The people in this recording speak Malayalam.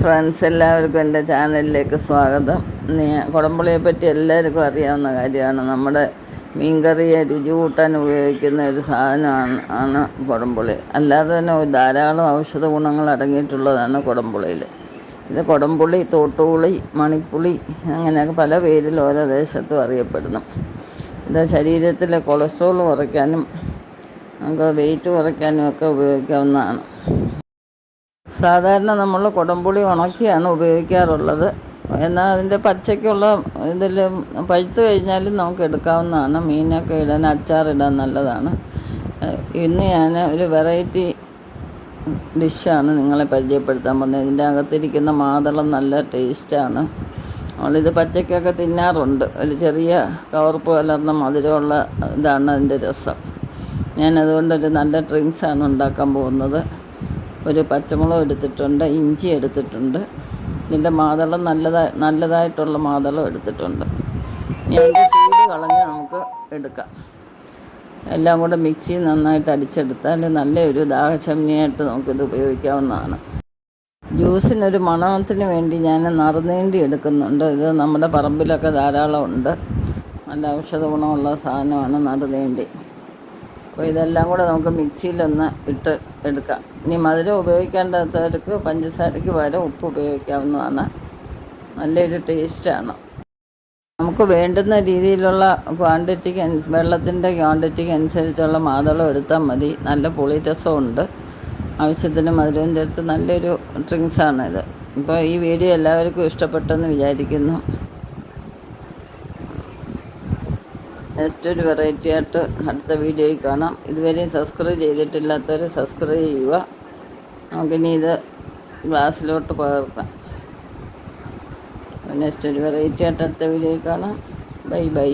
ഫ്രണ്ട്സ് എല്ലാവർക്കും എന്റെ ചാനലിലേക്ക് സ്വാഗതം. കുടംപുളിയെ പറ്റി എല്ലാവർക്കും അറിയാവുന്ന കാര്യമാണ്. നമ്മുടെ മീൻകറിയെ രുചി കൂട്ടാൻ ഉപയോഗിക്കുന്ന ഒരു സാധനമാണ് ആണ് കുടംപുളി. അല്ലാതെ തന്നെ ധാരാളം ഔഷധ ഗുണങ്ങൾ അടങ്ങിയിട്ടുള്ളതാണ് കുടംപുളിയിൽ. ഇത് കുടംപുളി തോട്ടുപുളി മണിപ്പുളി അങ്ങനെയൊക്കെ പല പേരിൽ ഓരോ ദേശത്തും അറിയപ്പെടുന്നു. ഇത് ശരീരത്തിലെ കൊളസ്ട്രോൾ കുറയ്ക്കാനും നമുക്ക് വെയിറ്റ് കുറയ്ക്കാനും ഒക്കെ ഉപയോഗിക്കാവുന്നതാണ്. സാധാരണ നമ്മൾ കുടംപുളി ഉണക്കിയാണ് ഉപയോഗിക്കാറുള്ളത്. എന്നാൽ അതിന്റെ പച്ചയ്ക്കുള്ള ഇതിൽ പഴുത്ത് കഴിഞ്ഞാലും നമുക്ക് എടുക്കാവുന്നതാണ്. മീനൊക്കെ ഇടാൻ അച്ചാറിടാൻ നല്ലതാണ്. ഇന്ന് ഞാൻ ഒരു വെറൈറ്റി ഡിഷാണ് നിങ്ങളെ പരിചയപ്പെടുത്താൻ പോകുന്നത്. ഇതിന്റെ അകത്തിരിക്കുന്ന മാതളം നല്ല ടേസ്റ്റാണ്. നമ്മളിത് പച്ചക്കൊക്കെ തിന്നാറുണ്ട്. ഒരു ചെറിയ കവർപ്പ് കലർന്ന മധുരമുള്ള ഇതാണ് അതിന്റെ രസം. ഞാനതുകൊണ്ടൊരു നല്ല ഡ്രിങ്ക്സാണ് ഉണ്ടാക്കാൻ പോകുന്നത്. ഒരു പച്ചമുളക് എടുത്തിട്ടുണ്ട് ഇഞ്ചി എടുത്തിട്ടുണ്ട്. ഇതിന്റെ മാതളം നല്ലതായി നല്ലതായിട്ടുള്ള മാതളം എടുത്തിട്ടുണ്ട്. ഇനി സീഡ് കളഞ്ഞ് നമുക്ക് എടുക്കാം. എല്ലാം കൂടെ മിക്സി നന്നായിട്ട് അടിച്ചെടുത്താൽ നല്ലൊരു ദാഹശമനിയായിട്ട് നമുക്കിത് ഉപയോഗിക്കാവുന്നതാണ്. ജ്യൂസിനൊരു മണത്തിന് വേണ്ടി ഞാൻ നറുനീണ്ടി എടുക്കുന്നുണ്ട്. ഇത് നമ്മുടെ പറമ്പിലൊക്കെ ധാരാളം ഉണ്ട് നല്ല ഔഷധ ഗുണമുള്ള സാധനമാണ് നറുനീണ്ടി. അപ്പോൾ ഇതെല്ലാം കൂടെ നമുക്ക് മിക്സിയിലൊന്ന് ഇട്ട് എടുക്കാം. ഇനി മധുരം ഉപയോഗിക്കേണ്ടാത്തവർക്ക് പഞ്ചസാരയ്ക്ക് പകരം ഉപ്പ് ഉപയോഗിക്കാവുന്നതാണ്. നല്ലൊരു ടേസ്റ്റാണ്. നമുക്ക് വേണ്ടുന്ന രീതിയിലുള്ള ക്വാണ്ടിറ്റിക്ക് അനുസ വെള്ളത്തിന്റെ ക്വാണ്ടിറ്റിക്ക് അനുസരിച്ചുള്ള മാതളം എടുത്താൽ മതി. നല്ല പുളി രസമുണ്ട് ആവശ്യത്തിന് മധുരവും ചേർത്ത് നല്ലൊരു ഡ്രിങ്ക്സാണ് ഇത് ഇപ്പോൾ ഈ വീഡിയോ എല്ലാവർക്കും ഇഷ്ടപ്പെട്ടെന്ന് വിചാരിക്കുന്നു. നെക്സ്റ്റ് ഒരു വെറൈറ്റി ആയിട്ട് അടുത്ത വീഡിയോയിൽ കാണാം. ഇതുവരെയും സബ്സ്ക്രൈബ് ചെയ്തിട്ടില്ലാത്തവർ സബ്സ്ക്രൈബ് ചെയ്യുക. നമുക്കിനി ഇത് ഗ്ലാസ്സിലോട്ട് പകർത്താം. നെക്സ്റ്റ് ഒരു വെറൈറ്റി ആയിട്ട് അടുത്ത വീഡിയോയിൽ കാണാം. Bye bye